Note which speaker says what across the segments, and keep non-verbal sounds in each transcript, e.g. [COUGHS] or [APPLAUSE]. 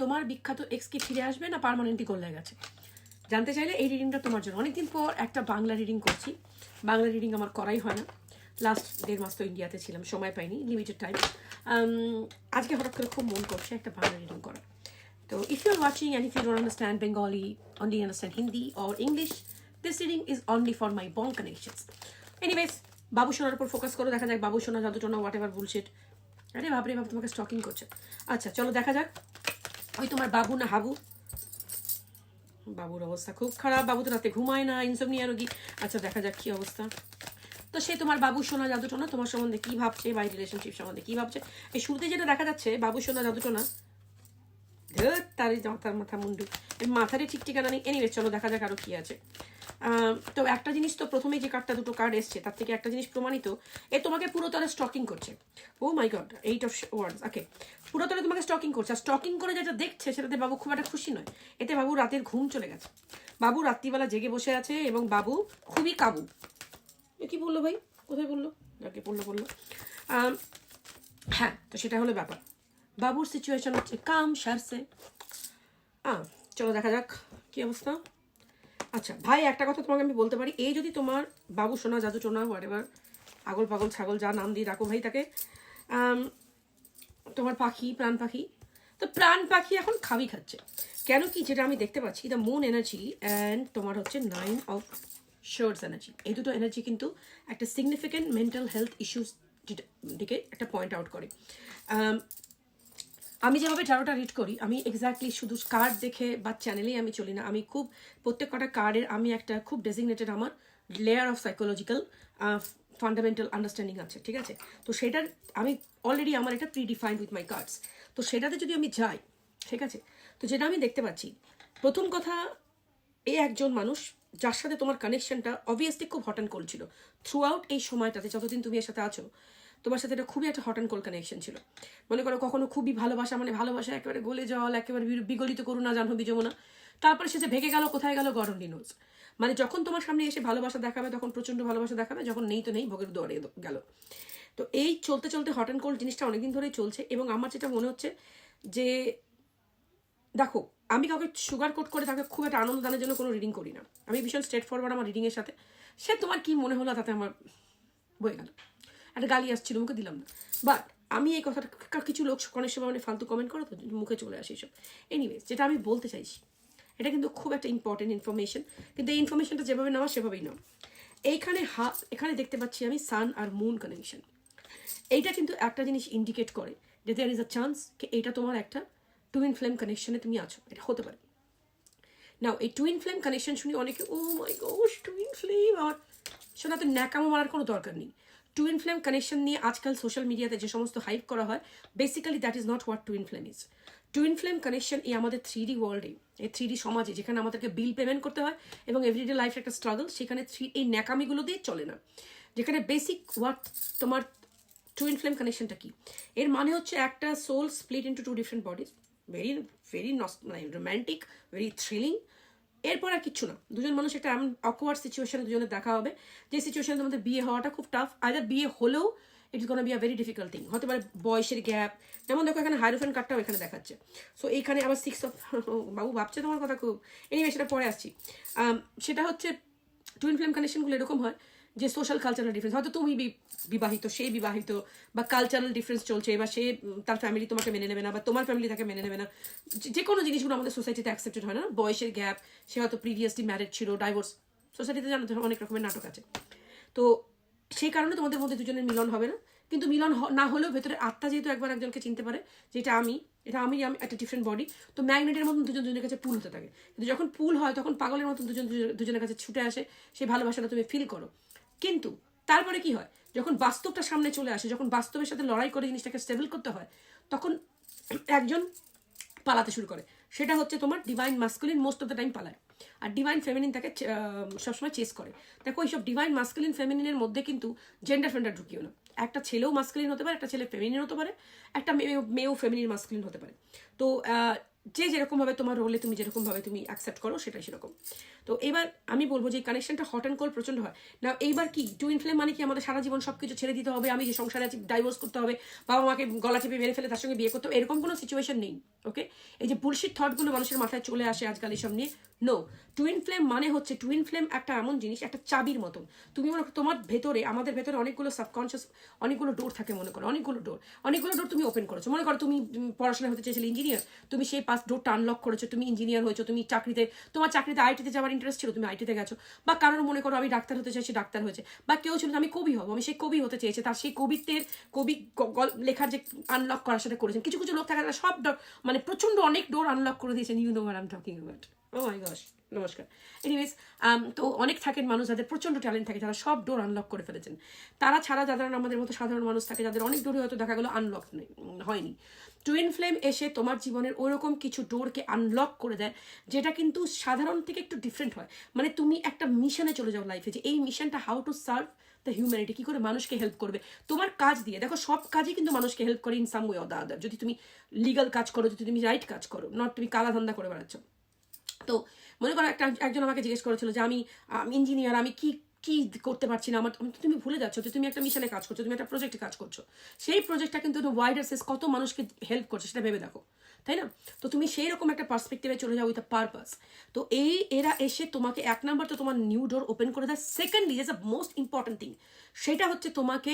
Speaker 1: তোমার বিখ্যাত এক্স কি ফিরে আসবে না পারমানেন্টলি গোল্লায় গেছে? জানতে চাইলে এই রিডিংটা তোমার জন্য। অনেকদিন পর একটা বাংলা রিডিং করছি। বাংলা রিডিং আমার করাই হয় না। লাস্ট দেড় মাস তো ইন্ডিয়াতে ছিলাম, সময় পাইনি লিমিটেড টাইম আজকে হঠাৎ করে খুব মন করছে একটা বাংলা রিডিং করার। তো if you are watching and if you understand Bengali only understand Hindi or English this reading is only for my bong connections anyways বাবু সোনার উপর ফোকাস করো, দেখা যাক বাবু সোনা যতটা হোয়াট এভার বুলশিট আরে বাবরে বাবু তোমাকে স্টকিং করছে। আচ্ছা চলো দেখা যাক। ওই তোমার বাবু না হাবু? বাবুর অবস্থা খুব খারাপ, বাবু তো রাতে ঘুমায় না ইনসোমনিয়া রোগী। আচ্ছা দেখা যাক কি অবস্থা। তো সে তোমার বাবু সোনা জাদুটোনা তোমার সম্বন্ধে কি ভাবছে? বা রিলেশনশিপ সম্বন্ধে কি ভাবছে? এই শুরুতে যেটা দেখা যাচ্ছে, বাবু সোনা জাদুটোনা ধর তার মাথার মাথা মুন্ডু। মাথারই ঠিক ঠিকানা নেই। এনিওয়ে চলো দেখা যাক আরও কি আছে। তো একটা জিনিস তো প্রথমেই যে কার্ডটা দুটো কার্ড এসছে, তার থেকে একটা জিনিস প্রমাণিত, এ তোমাকে পুরোতরে স্টকিং করছে। ও my god eight of words okay পুরোতরে তোমাকে স্টকিং করছে, আর স্টকিং করে যেটা দেখছে, সেটাতে বাবু খুব একটা খুশি নয়। এতে বাবু রাতের ঘুম চলে গেছে। বাবু রাত্রিবেলা জেগে বসে আছে এবং বাবু খুবই কাবু। কি বলল ভাই? কোথায় বলল? যাকে বলল বলল। হ্যাঁ তো সেটা হলো ব্যাপার। বাবুর সিচুয়েশন হচ্ছে কাম সারছে। চলো দেখা যাক কি অবস্থা। আচ্ছা ভাই, একটা কথা তোমাকে আমি বলতে পারি। এই যদি তোমার বাবু, সোনা, জাদু, টোনা এবার আগল পাগল, ছাগল, যা নাম দিয়ে রাখো ভাই তাকে তোমার পাখি, প্রাণ পাখি, তো প্রাণ পাখি এখন খাবি খাচ্ছে। কেন কি যেটা আমি দেখতে পাচ্ছি দ্য মুন এনার্জি অ্যান্ড তোমার হচ্ছে নাইন অফ শোর্টস এনার্জি এই দুটো এনার্জি কিন্তু একটা সিগনিফিকেন্ট মেন্টাল হেলথ ইস্যুস দিকে একটা পয়েন্ট আউট করে। আম, যেভাবে টারোটা রিড করি আমি এক্স্যাক্টলি শুধু কার্ড দেখে বা চ্যানেলেই আমি চলি না। আমি খুব প্রত্যেক কটা কার্ডের আমি একটা খুব ডেজিগনেটেড আমার layer of psychological fundamental understanding আছে ঠিক আছে? তো সেটার আমি অলরেডি আমার এটা predefined with my cards তো সেটাতে যদি আমি যাই ঠিক আছে? তো যেটা আমি দেখতে পাচ্ছি প্রথম কথা এ একজন মানুষ যার সাথে তোমার কানেকশনটা অবভিয়াসলি খুব হট অ্যান্ড কোল্ড ছিল। থ্রু আউট এই সময়টাতে যতদিন তুমি এর সাথে আছো তোমার সাথে এটা খুবই একটা হট অ্যান্ড কোল্ড কানেকশন ছিল। মনে করো কখনো খুবই ভালোবাসা মানে ভালোবাসা একেবারে গলে জল একেবারে বিগলিত করুণা জাহ্নবী যমুনা। তারপরে সে যে ভেঙে গেল, কোথায় গেল গরম নোজ মানে যখন তোমার সামনে এসে ভালোবাসা দেখাবে, তখন প্রচণ্ড ভালোবাসা দেখাবে, যখন নেই তো নেই, ভোগের দুয়ারে গেল। তো এই চলতে চলতে হট অ্যান্ড কোল্ড জিনিসটা অনেকদিন ধরেই চলছে এবং আমার যেটা মনে হচ্ছে যে, দেখো, আমি কাউকে সুগার কোট করে তাকে খুব একটা আনন্দ দানের জন্য কোনো রিডিং করি না। আমি ভীষণ স্ট্রেট ফরওয়ার্ড আমার রিডিংয়ের সাথে। সে তোমার কি মনে হলো তাতে আমার বয়ে গেল। একটা গালি আসছিল, মুখে দিলাম না। বাট আমি এই কথাটা কিছু লোক অনেক সময় মানে ফালতু কমেন্ট করো তো, মুখে চলে আসে এসব। এনিওয়েজ যেটা আমি বলতে চাইছি, এটা কিন্তু খুব একটা ইম্পর্টেন্ট ইনফরমেশন কিন্তু এই ইনফরমেশনটা যেভাবে নেওয়া সেভাবেই নাও। এইখানে হা, এখানে দেখতে পাচ্ছি আমি সান আর মুন কানেকশন এইটা কিন্তু একটা জিনিস ইন্ডিকেট করে যে দেয়ার ইজ আ চান্স কি এইটা তোমার একটা টুইন ফ্লেম কানেকশনে তুমি আছো। এটা হতে পারে। নাও এই টুইন ফ্লেম কানেকশন শুনি অনেকে ও মাই গোশ টুইন ফ্লেম আমার শোনা তো ন্যাকামো মারার কোনো দরকার নেই। টুইন ফ্লেম কানেকশন নিয়ে আজকাল সোশ্যাল মিডিয়াতে যে সমস্ত হাইপ করা হয় basically that is not what twin flame is twin flame connection এই আমাদের থ্রি ডি ওয়ার্ল্ডে এই থ্রি ডি সমাজে যেখানে আমাদেরকে বিল পেমেন্ট করতে হয় এবং এভরিডে লাইফ একটা স্ট্রাগল সেখানে থ্রি এই ন্যাকামিগুলো দিয়ে চলে না। যেখানে বেসিক ওয়াট তোমার টুইন ফ্লেম কানেকশনটা কি? এর মানে হচ্ছে একটা soul split into two different bodies very very মানে রোম্যান্টিক ভেরি থ্রিলিং এরপর আর কিচ্ছু না। দুজন মানুষ একটা এমন অকওয়ার্ড সিচুয়েশনে দুজনে দেখা হবে। যে সিচুয়েশনে তোমাদের বিয়ে হওয়াটা খুব টাফ আইদার বিয়ে হলেও it is gonna be a very difficult thing হতে পারে বয়সের গ্যাপ যেমন দেখো এখানে হাইরোফেন কার্ডটাও এখানে দেখাচ্ছে। সো এখানে আবার সিক্স অফ [LAUGHS] বাবু ভাবছে তোমার কথা খুব। এনিওয়ে সেটা পরে আসছি। সেটা হচ্ছে টুইন ফ্লেম কানেকশনগুলো এরকম হয়। যে সোশ্যাল কালচারাল ডিফারেন্স হয়তো তুমি বিবাহিত, সে বিবাহিত, বা কালচারাল ডিফারেন্স চলছে, বা সে তার ফ্যামিলি তোমাকে মেনে নেবে না, বা তোমার ফ্যামিলি তাকে মেনে নেবে না, যে- যে কোনো জিনিসগুলো আমাদের সোসাইটিতে অ্যাকসেপ্টেড হয় না বয়সের গ্যাপ সে হয়তো প্রিভিয়াসলি ম্যারেড ছিল ডাইভোর্স সোসাইটিতে জানো অনেক রকমের নাটক আছে। তো সেই কারণে তোমাদের মধ্যে দুজনের মিলন হবে না। কিন্তু মিলন না হলেও ভেতরে আত্মা যেহেতু একবার একজনকে চিনতে পারে, যেটা আমি, এটা আমি আমি একটা ডিফারেন্ট বডি তো ম্যাগনেটের মতন দুজন দুজনের কাছে পুল হতে থাকে। কিন্তু যখন পুল হয়, তখন পাগলের মতন দুজন- দুজনের কাছে ছুটে আসে সেই ভালোবাসাটা তুমি ফিল করো। কিন্তু তারপরে কি হয়? যখন বাস্তবটা সামনে চলে আসে, যখন বাস্তবের সাথে লড়াই করে জিনিসটাকে স্টেবল করতে হয়, তখন একজন পালাতে শুরু করে। সেটা হচ্ছে তোমার divine masculine most of the time পালায়। আর ডিভাইন ফেমিনিন তাকে সবসময় চেস করে। দেখো, এইসব ডিভাইন মাস্কুলিন ফেমিনিনের মধ্যে কিন্তু জেন্ডার ফেন্ডার ঢুকিও না। একটা ছেলেও মাস্কুলিন হতে পারে, একটা ছেলে ফেমিনিন হতে পারে, একটা মেয়ে মেয়েও ফেমিনিন মাস্কুলিন হতে পারে। তো যে যেরকমভাবে তোমার রোলে তুমি যেরকমভাবে তুমি অ্যাকসেপ্ট করো সেটাই সেরকম। তো এবার আমি বলব যে কানেকশনটা হট অ্যান্ড কোল্ড প্রচণ্ড হয়। না এইবার কি? টু ইনফ্লেম মানে কি? আমাদের সারা জীবন সব কিছু ছেড়ে দিতে হবে, আমি যে সংসারে আছি ডাইভোর্স করতে হবে, বাবা মাকে গলা চেপে মেরে ফেলে, তার সঙ্গে বিয়ে করতে হবে, এরকম কোনো সিচুয়েশন নেই ওকে এই যে বুলশিট থটগুলো মানুষের মাথায় চলে আসে আজকাল এসব নিয়ে নো টুইন ফ্লেম মানে হচ্ছে টুইন ফ্লেম একটা এমন জিনিস, একটা চাবির মতন। তুমি মনে করো তোমার ভেতরে, আমাদের ভেতরে অনেকগুলো সাবকনশিয়াস অনেকগুলো ডোর থাকে মনে করো, অনেকগুলো ডোর অনেকগুলো ডোর তুমি ওপেন করেছ। মনে করো তুমি পড়াশোনা হতে চেয়েছিলে ইঞ্জিনিয়ার তুমি সেই পাস ডোরটা আনলক করেছ, তুমি ইঞ্জিনিয়ার হয়েছো, তুমি চাকরিতে, তোমার চাকরিতে আইটিতে যাওয়ার ইন্টারেস্ট ছিল, তুমি আইটিতে গেছো। বা কারোর মনে করো আমি ডাক্তার হতে চাইছি ডাক্তার হয়েছে। বা কেউ ছিল আমি কবি হব, আমি সেই কবি হতে চেয়েছে, তার সেই কবিত্বের কবি লেখার যে আনলক করার সাথে করেছেন। কিছু কিছু লোক থাকে সব ডোর মানে প্রচণ্ড অনেক ডোর আনলক করে দিয়েছেন you know I am talking about oh my gosh নমস্কার। এনিওয়েজ তো অনেক থাকেন মানুষ যাদের প্রচণ্ড ট্যালেন্ট থাকে, তারা সব ডোর আনলক করে ফেলেছেন। তারা ছাড়া যারা আমাদের মতো সাধারণ মানুষ থাকে, যাদের অনেক ডোরে হয়তো দেখা গেলো আনলক হয়নি। টুইন ফ্লেম এসে তোমার জীবনের ওরকম কিছু ডোরকে আনলক করে দেয়, যেটা কিন্তু সাধারণ থেকে একটু ডিফারেন্ট হয়। মানে তুমি একটা মিশনে চলে যাও লাইফে যে, এই মিশনটা how to serve the humanity কি করে মানুষকে হেল্প করবে? তোমার কাজ দিয়ে, দেখো সব কাজই কিন্তু মানুষকে হেল্প করে in some way or the other যদি তুমি লিগাল কাজ করো, যদি তুমি রাইট কাজ করো নট তুমি কালা ধান্দা করে বেড়াচ্ছ। তো মনে করো একটা, একজন আমাকে জিজ্ঞেস করেছিল যে আমি ইঞ্জিনিয়ার আমি কি কি করতে পারছি না? আমার তুমি ভুলে যাচ্ছ যে তুমি একটা মিশনে কাজ করছ, তুমি একটা প্রজেক্টে কাজ করছ। সেই প্রজেক্টটা কিন্তু ওয়াইডার সেস কত মানুষকে হেল্প করছে সেটা ভেবে দেখো, তাই না? তো তুমি সেই রকম একটা পার্সপেক্টিভে চলে যাও উইথ আ পারপাস তো এই, এরা এসে তোমাকে, এক নাম্বার তো তোমার নিউ ডোর ওপেন করে দেয়। Secondly is a most important thing সেটা হচ্ছে তোমাকে,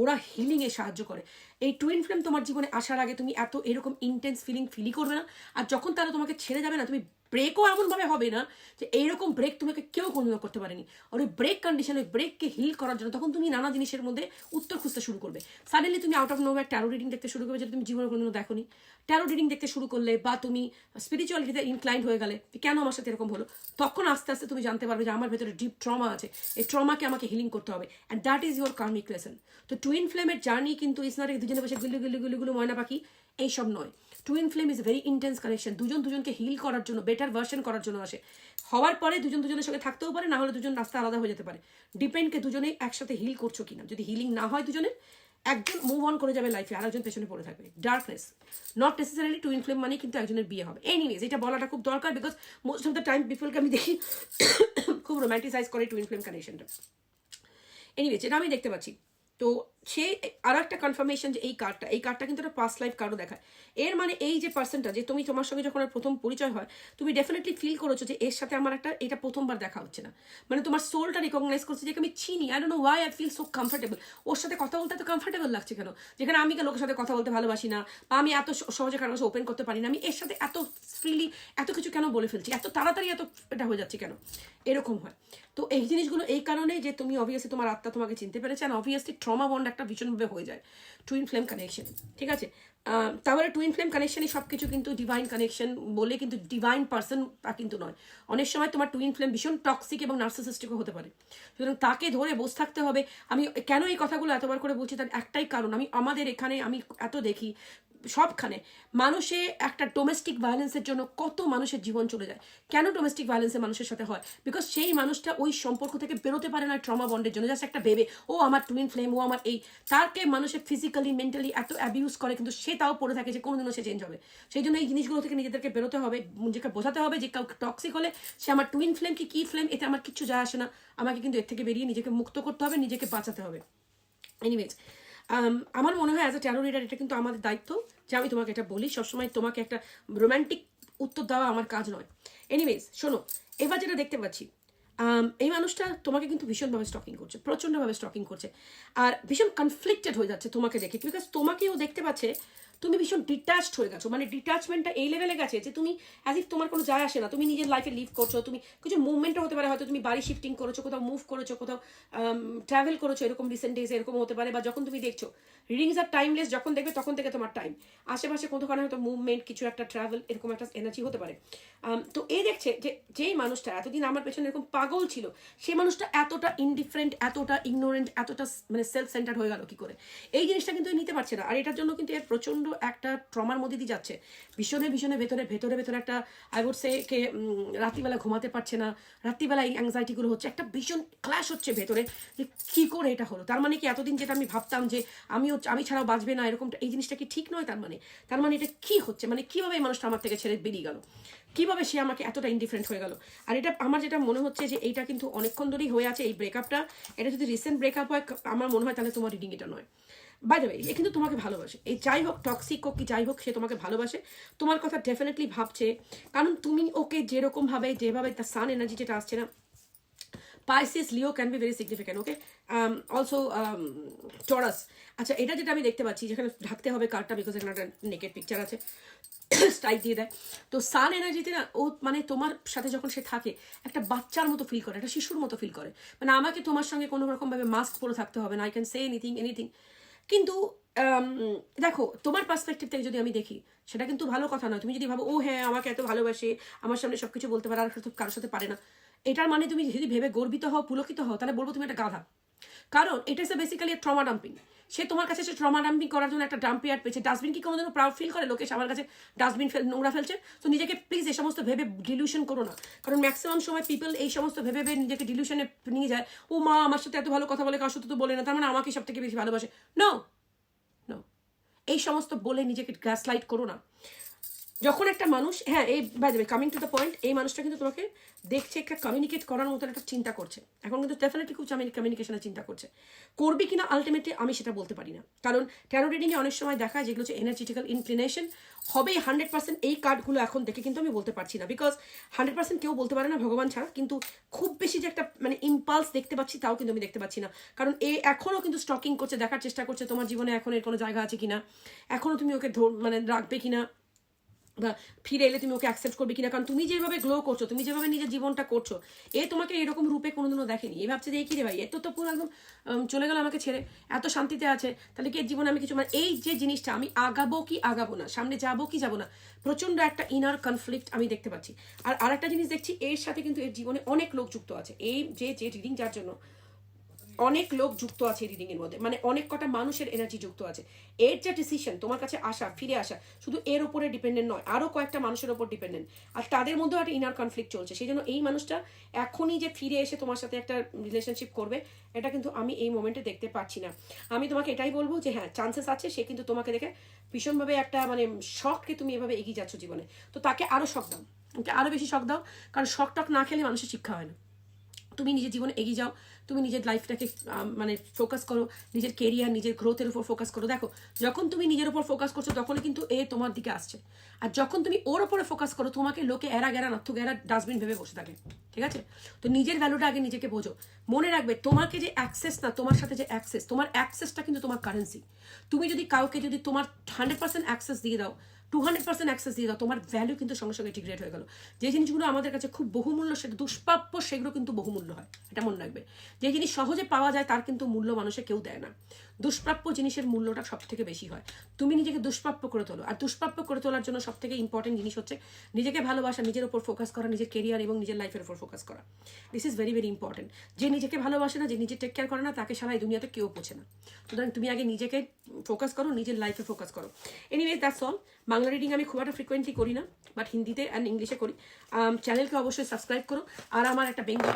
Speaker 1: ওরা হিলিংয়ে সাহায্য করে। এই টুইন ফ্লেম তোমার জীবনে আসার আগে তুমি এত এরকম ইন্টেন্স ফিলিং ফিলই করবে না। আর যখন তারা তোমাকে ছেড়ে যাবে না, তুমি ব্রেকও এমনভাবে হবে না যে এইরকম ব্রেক তোমাকে কেউ কোনোদিনও করতে পারেনি। আর ওই ব্রেক কন্ডিশন ব্রেককে হিল করার জন্য তখন তুমি নানা জিনিসের মধ্যে উত্তর খুঁজতে শুরু করবে। সাডেনলি তুমি out of nowhere tarot reading দেখতে শুরু করবে যেটা তুমি জীবনে কোনোদিনও দেখোনি। ট্যারো রিডিং দেখতে শুরু করলে বা তুমি স্পিরিচুয়ালিটিতে ইনক্লাইন্ড হয়ে গেলে কেন আমার সাথে এরকম হলো? তখন আস্তে আস্তে তুমি জানতে পারবে যে আমার ভেতরে ডিপ ট্রমা আছে। এই ট্রমাকে আমাকে হিলিং করতে হবে। And that is your karmic lesson তো টুইন ফ্লেমের জার্নি কিন্তু ইস নট দুজনে বসে গুলি গুলি গুলি গুলো ময়না পাখি, এইসব নয়। Twin flame is very intense connection দুজন দুজনকে হিল করার জন্য বেটার ভার্সন করার জন্য আসে। হওয়ার পরে দুজন দুজনের সঙ্গে থাকতেও পারে, না হলে দুজন রাস্তা আলাদা হয়ে যেতে পারে। ডিপেন্ডকে দুজনে একসাথে হিল করছ কিনা। যদি হিলিং না হয় দুজনের, একজন মুভ অন করে যাবে লাইফে আর একজন পেছনে পড়ে থাকবে। Darkness not necessarily twin flame মানে কিন্তু একজনের বিয়ে হবে। এনিওয়েজ এটা বলাটা খুব দরকার because most of the time পিপলকে আমি দেখি [COUGHS] খুব রোম্যান্টিসাইজ করে টুইন ফ্লেম কানেকশনটা এনিওয়েজ এটা আমি দেখতে পাচ্ছি, তো সে আর একটা কনফার্মেশন যে এই কার্ডটা এই কার্ডটা কিন্তু একটা পাস্ট লাইফ কার্ডও দেখায়। এর মানে এই যে পার্সনটা যে তুমি তোমার সঙ্গে যখন প্রথম পরিচয় হয়, তুমি ডেফিনেটলি ফিল করেছ যে এর সাথে আমার একটা এটা প্রথমবার দেখা হচ্ছে না। মানে তোমার সোলটা রিকগনাইজ করছে যে আমি চিনি I don't know why I feel so comfortable ওর সাথে কথা বলতে এত কমফর্টেবল লাগছে কেন? যেখানে আমি কেন লোকের সাথে কথা বলতে ভালোবাসি না, বা আমি এত সহজে কারোর সাথে ওপেন করতে পারি না, আমি এর সাথে এত ফ্রিলি এত কিছু কেন বলে ফেলছি? এত তাড়াতাড়ি এত এটা হয়ে যাচ্ছে কেন? এরকম হয়। তো এই জিনিসগুলো এই কারণে যে তুমি অবভিয়াসলি তোমার আত্মা তোমাকে চিনতে পেরেছে আর অবভিয়াসলি ট্রমা বন্ড একটা ভীষণভাবে হয়ে যায়। টুইন ফ্লেম কানেকশন ঠিক আছে? তাহলে টুইন ফ্লেম কানেকশনই সব কিছু কিন্তু ডিভাইন কানেকশন বলে কিন্তু ডিভাইন পার্সন তা কিন্তু নয়। অনেক সময় তোমার টুইন ফ্লেম ভীষণ টক্সিক এবং নার্সিসিস্টিকও হতে পারে। সুতরাং তাকে ধরে বসে থাকতে হবে। আমি কেন এই কথাগুলো এতবার করে বলছি তার একটাই কারণ, আমি, আমাদের এখানে আমি এত দেখি সবখানে, মানুষে একটা ডোমেস্টিক ভায়োলেন্সের জন্য কত মানুষের জীবন চলে যায়। কেন ডোমেস্টিক ভায়োলেন্সে মানুষের সাথে হয়? বিকজ সেই মানুষটা ওই সম্পর্ক থেকে বেরোতে পারে না ট্রমা বন্ডের জন্য। জাস্ট একটা ভেবে, ও আমার টুইন ফ্লেম ও আমার এই। তাকে মানুষের ফিজিক্যালি মেন্টালি এত অ্যাবিউজ করে, কিন্তু সে তাও পড়ে থাকে যে কোনোদিনও সে চেঞ্জ হবে। সেই জন্য এই জিনিসগুলো থেকে নিজেদেরকে বেরোতে হবে, নিজেকে বোঝাতে হবে যে কাউকে টক্সিক হলে সে আমার টুইন ফ্লেম কি কি ফ্লেম এতে আমার কিচ্ছু যায় আসে না। আমাকে কিন্তু এর থেকে বেরিয়ে নিজেকে মুক্ত করতে হবে, নিজেকে বাঁচাতে হবে। এনিওয়েজ আমার মনে হয় অ্যাজ এ ট্যারো রিডার এটা কিন্তু আমাদের দায়িত্ব যে আমি তোমাকে এটা বলি। সবসময় তোমাকে একটা রোম্যান্টিক উত্তর দেওয়া আমার কাজ নয়। এনিওয়েজ শোনো, এবার যেটা দেখতে পাচ্ছি এই মানুষটা তোমাকে কিন্তু ভীষণভাবে স্টকিং করছে, প্রচণ্ডভাবে স্টকিং করছে। আর ভীষণ কনফ্লিক্টেড হয়ে যাচ্ছে তোমাকে দেখে বিকজ তোমাকেও দেখতে পাচ্ছে তুমি ভীষণ ডিটাচড হয়ে গেছো মানে ডিটাচমেন্টটা এই লেভেলে গেছে যে তুমি অ্যাজ ইফ তোমার কোনো যায় আসে না, তুমি নিজের লাইফে লিভ করছ, তুমি কিছু মুভমেন্টও হতে পারে, হয়তো তুমি বাড়ি শিফটিং করেছ, কোথাও মুভ করেছ, কোথাও ট্রাভেল করেছ, এরকম রিসেন্ট ডেজ এরকম হতে পারে, বা যখন তুমি দেখছ রিডিংস আর টাইমলেস যখন দেখবে তখন থেকে তোমার টাইম আশেপাশে কোথাও হয়তো মুভমেন্ট কিছু একটা ট্রাভেল এরকম একটা এনার্জি হতে পারে। তো এই দেখছে যে যেই মানুষটা এতদিন আমার পেছনে এরকম পাগল ছিল সেই মানুষটা এতটা ইনডিফারেন্ট এতটা ইগনোরেন্ট এতটা মানে সেলফ সেন্টার হয়ে গেল কি করে? এই জিনিসটা কিন্তু নিতে পারছে না, আর এটার জন্য কিন্তু এর প্রচণ্ড একটা ট্রমার মধ্যে দিয়ে যাচ্ছে। ভীষণে ভীষণে, ভেতরে ভেতরে ভেতরে একটা আই উড সে কে রাত্রিবেলা ঘুমাতে পারছে না। রাত্রিবেলা এই অ্যাংজাইটিগুলো হচ্ছে। একটা ভীষণ ক্লাশ হচ্ছে ভেতরে যে কী করে এটা হলো? তার মানে কি এতদিন যেটা আমি ভাবতাম যে আমিও, আমি ছাড়াও বাঁচবে না এরকমটা, এই জিনিসটা কি ঠিক নয় তার মানে? তার মানে এটা কি হচ্ছে? মানে কীভাবে এই মানুষটা আমার থেকে ছেড়ে বেরিয়ে গেল? কীভাবে সে আমাকে এতটা ইনডিফারেন্ট হয়ে গেল? আর এটা আমার যেটা মনে হচ্ছে যে এইটা কিন্তু অনেকক্ষণ ধরেই হয়ে আছে এই ব্রেকআপটা এটা যদি রিসেন্ট ব্রেকআপ হয়, আমার মনে হয় তাহলে তোমার রিডিং এটা নয়। বাই দ্য এ কিন্তু তোমাকে ভালোবাসে। এই যাই হোক টক্সিক হোক কি যাই হোক, সে তোমাকে ভালোবাসে। তোমার কথা ডেফিনেটলি ভাবছে। কারণ তুমি ওকে যেরকম ভাবে, যেভাবে তার সান এনার্জি যেটা আসছে না Pisces Leo can be very significant okay also Taurus আচ্ছা এটা যেটা আমি দেখতে পাচ্ছি, যেখানে ঢাকতে হবে কার্ডটা বিকজ এখানে একটা নেকেড পিকচার আছে। [COUGHS] স্ট্রাইক দিয়ে দেয়। তো সান এনার্জিতে না, ও মানে তোমার সাথে যখন সে থাকে, একটা বাচ্চার মতো ফিল করে, একটা শিশুর মতো ফিল করে। মানে আমাকে তোমার সঙ্গে কোনো রকমভাবে মাস্ক পরে থাকতে হবে না। I can say anything anything কিন্তু দেখো, তোমার পার্সপেক্টিভ থেকে যদি আমি দেখি, সেটা কিন্তু ভালো কথা নয়। তুমি যদি ভাবো, ও হ্যাঁ আমাকে এত ভালোবাসে, আমার সামনে সবকিছু বলতে পারে, আর কারোর সাথে পারে না। এটার মানে তুমি যদি ভেবে গর্বিত হও, পুলকিত হও, তাহলে বলব তুমি একটা গাধা। কারণ এটা ইস বেসিক্যালি ট্রমা ডাম্পিং সে তোমার কাছে সে ট্রমা ডাম্পিং করার জন্য একটা ডাম্প ইয়ার্ড পেয়েছে। ডাস্টবিন কি কোনোদিনও প্রাউড ফিল করে? লোকে আমার কাছে ডাস্টবিন ফেল নোংরা ফেলছে। তো নিজেকে প্লিজ এই সমস্ত ভেবে ডিলিউশন করো না। কারণ ম্যাক্সিমাম সময় পিপল এই সমস্ত ভেবে ভেবে নিজেকে ডিলিউশনে নিয়ে যায়। ও মা, আমার সাথে এত ভালো কথা বলে কার সাথে তো বলে না। তার মানে আমাকে সব থেকে বেশি ভালোবাসে। নো নো এই সমস্ত বলে নিজেকে গ্যাস লাইট করো না। যখন একটা মানুষ হ্যাঁ এই বাই দেবে কামিং টু দ্য পয়েন্ট এই মানুষটা কিন্তু তোমাকে দেখছে, একটা কমিউনিকেট করার মতন একটা চিন্তা করছে। এখন কিন্তু ডেফিনেটলি খুব কমিউনিকেশনের চিন্তা করছে। করবে কিনা আলটিমেটলি আমি সেটা বলতে পারি না। কারণ ট্যারো রিডিংয়ে অনেক সময় দেখা যায়, যেগুলো হচ্ছে এনার্জেটিক্যাল ইনক্লিনেশন হবে হান্ড্রেড পার্সেন্ট এই কার্ডগুলো এখন দেখে কিন্তু আমি বলতে পারছি না। বিকজ হান্ড্রেড পার্সেন্ট কেউ বলতে পারে না ভগবান ছাড়া, কিন্তু খুব বেশি যে একটা মানে ইম্পালস দেখতে পাচ্ছি তাও কিন্তু আমি দেখতে পাচ্ছি না। কারণ এ এখনও কিন্তু স্টকিং করছে, দেখার চেষ্টা করছে, তোমার জীবনে এখন এর কোনো জায়গা আছে কিনা? এখনও তুমি ওকে ধর মানে রাখবে কিনা? বা ফিরে এলে তুমি ওকে অ্যাকসেপ্ট করবে কিনা? কারণ তুমি যেভাবে গ্লো করছ, তুমি যেভাবে নিজের জীবনটা করছ, এ তোমাকে এরকম রূপে কোনোদিনও দেখেনি। এ ভাবছে যে কি রে ভাই? এত তো পুরো একদম চলে গেল আমাকে ছেড়ে। এত শান্তিতে আছে। তাহলে কি এর জীবনে আমি কিছু মানে এই যে জিনিসটা, আমি আগাবো কি আগাবো না, সামনে যাব কি যাব না প্রচণ্ড একটা ইনার কনফ্লিক্ট আমি দেখতে পাচ্ছি। আর আরেকটা জিনিস দেখছি, এর সাথে কিন্তু এর জীবনে অনেক লোক যুক্ত আছে। এই যে যে রিডিং যার জন্য অনেক লোক যুক্ত আছে রিডিং এর মধ্যে। মানে অনেক কটা মানুষের এনার্জি যুক্ত আছে। এর যে ডিসিশন তোমার কাছে আসা, ফিরে আসা, শুধু এর উপরে ডিপেন্ডেন্ট নয়, আরও কয়েকটা মানুষের উপর ডিপেন্ডেন্ট আর তাদের মধ্যেও একটা ইনার কনফ্লিক্ট চলছে। সেই জন্য এই মানুষটা এখনই যে ফিরে এসে তোমার সাথে একটা রিলেশনশিপ করবে, এটা কিন্তু আমি এই মোমেন্টে দেখতে পাচ্ছি না। আমি তোমাকে এটাই বলব যে হ্যাঁ চান্সেস আছে, সে কিন্তু তোমাকে দেখে ভীষণভাবে একটা মানে শখকে তুমি এভাবে এগিয়ে যাচ্ছ জীবনে। তো তাকে আরও শখ দাও। ওকে আরও বেশি শখ দাও, কারণ শখ টক না খেলে মানুষের শিক্ষা হয় না। তুমি নিজের জীবনে এগিয়ে যাও তুমি নিজের লাইফটাকে মানে ফোকাস করো, নিজের কেরিয়ার নিজের গ্রোথের উপর ফোকাস করো। দেখো, যখন তুমি নিজের উপর ফোকাস করছ, তখনই কিন্তু এ তোমার দিকে আসছে। আর যখন তুমি ওর উপরে ফোকাস করো, তোমাকে লোকে এরা গেরা নাথ্য গেরা ডাস্টবিন ভেবে বসে থাকে। ঠিক আছে? তো নিজের ভ্যালুটা আগে নিজেকে বোঝো। মনে রাখবে, তোমাকে যে অ্যাক্সেস না, তোমার সাথে যে অ্যাক্সেস তোমার অ্যাক্সেসটা কিন্তু তোমার কারেন্সি তুমি যদি কাউকে যদি তোমার হান্ড্রেড পার্সেন্ট অ্যাক্সেস দিয়ে দাও টু হান্ড্রেড পার্সেন্ট অ্যাক্সেস দিয়ে দাও, তোমার ভ্যালু কিন্তু সঙ্গে সঙ্গে ডিগ্রেড হয়ে গেল। যে জিনিসগুলো আমাদের কাছে খুব বহুমূল্য সেটা দুষ্প্রাপ্য, সেগুলো কিন্তু বহুমূল্য হয়, এটা মনে রাখবে। যে জিনিস সহজে পাওয়া যায়, তার কিন্তু মূল্য মানুষে কেউ দেয় না। দুষ্প্রাপ্য জিনিসের মূল্যটা সব থেকে বেশি হয়। তুমি নিজেকে দুষ্প্রাপ্য করে তোলো, আর দুষ্প্রাপ্য করে তোলার জন্য সব থেকে ইম্পর্টেন্ট জিনিস হচ্ছে নিজেকে ভালোবাসা, নিজের ওপর ফোকাস করা, নিজের কেরিয়ার এবং নিজের লাইফের উপর ফোকাস করা। This is very very important যে নিজেকে ভালোবাসে না, যে নিজে টেক কেয়ার করে না, তাকে সারা এই দুনিয়াতে কেউ পোছে না। সুতরাং তুমি আগে নিজেকে ফোকাস করো, নিজের লাইফে ফোকাস করো। Anyways that's all Bangla reading আমি খুব একটা ফ্রিকোয়েন্টলি করি না বাট হিন্দিতে অ্যান্ড ইংলিশে করি। চ্যানেলকে অবশ্যই সাবস্ক্রাইব করো। আর আমার একটা বেঙ্গল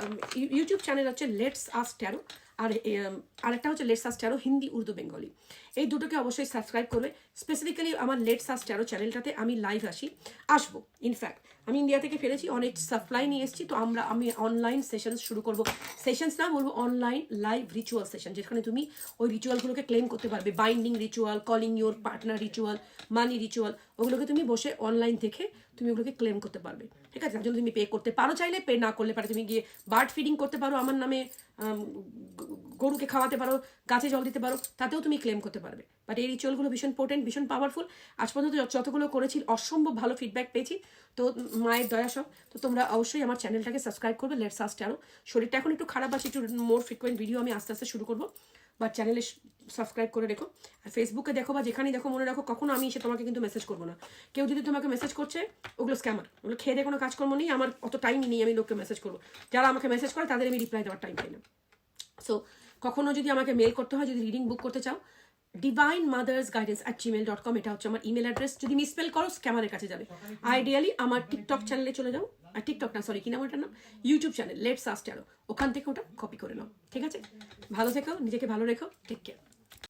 Speaker 1: ইউটিউব চ্যানেল হচ্ছে লেটস আস ট্যারো আর আরেকটা হচ্ছে let's us tarot Hindi, Urdu, Bengali. এই দুটোকে অবশ্যই সাবস্ক্রাইব করবে। স্পেসিফিক্যালি আমার লেটস আস ট্যারো চ্যানেলটাতে আমি লাইভ আসি। আসব ইনফ্যাক্ট আমি ইন্ডিয়া থেকে ফেলেছি, অনেক সাপ্লাই নিয়ে এসেছি, তো আমরা, আমি অনলাইন সেশন শুরু করব। সেশনস না, বলব অনলাইন লাইভ রিচুয়াল সেশন যেখানে তুমি ওই রিচুয়ালগুলোকে ক্লেম করতে পারবে। Binding ritual calling your partner ritual money ritual ওগুলোকে তুমি বসে অনলাইন থেকে তুমি ওগুলোকে ক্লেম করতে পারবে। ঠিক আছে? তার জন্য তুমি পে করতে পারো চাইলে পে না করলে পারে। তুমি গিয়ে বার্ড ফিডিং করতে পারো, আমার নামে গরুকে খাওয়াতে পারো, গাছে জল দিতে পারো, তাতেও তুমি ক্লেম করতে পারবে। বাট এই রিচুয়ালগুলো ভীষণ পোটেন্ট ভীষণ পাওয়ারফুল আজ পর্যন্ত যতগুলো করেছি, অসম্ভব ভালো ফিডব্যাক পেয়েছি। তো মায়ের দয়া সব তো তোমরা অবশ্যই আমার চ্যানেলটাকে সাবস্ক্রাইব করবে লেটস আস্ট আরও শরীরটা এখন একটু খারাপ আছে, একটু মোর ফ্রিকোয়েন্ট ভিডিও আমি আস্তে আস্তে শুরু করব। বা চ্যানেলে সাবস্ক্রাইব করে রেখো। আর ফেসবুকে দেখো বা যেখানেই দেখো, মনে রাখো, কখনো আমি এসে তোমাকে কিন্তু মেসেজ করব না। কেউ যদি তোমাকে মেসেজ করছে, ওগুলো স্ক্যামার ওগুলো খেয়ে দিয়ে কোনো কাজকর্ম নেই, আমার অত টাইমই নেই, আমি লোককে মেসেজ করব। যারা আমাকে মেসেজ করে, তাদের আমি রিপ্লাই দেওয়ার টাইম পাই না। সো কখনো যদি আমাকে মেল করতে হয়, যদি রিডিং বুক করতে চাও divine mother's guidance at Gmail dot com এটা হচ্ছে আমার ইমেল অ্যাড্রেস যদি মিসপেল করো স্ক্যামারের কাছে যাবে। আইডিয়ালি আমার টিকটক চ্যানেলে চলে যাও। আর টিকটক না সরি কি নাম ওটার নাম? ইউটিউব চ্যানেল লেটস আস্ট ওখান থেকে ওটা কপি করে নাও, ঠিক আছে? ভালো থেকো, নিজেকে ভালো রেখো টেক কেয়ার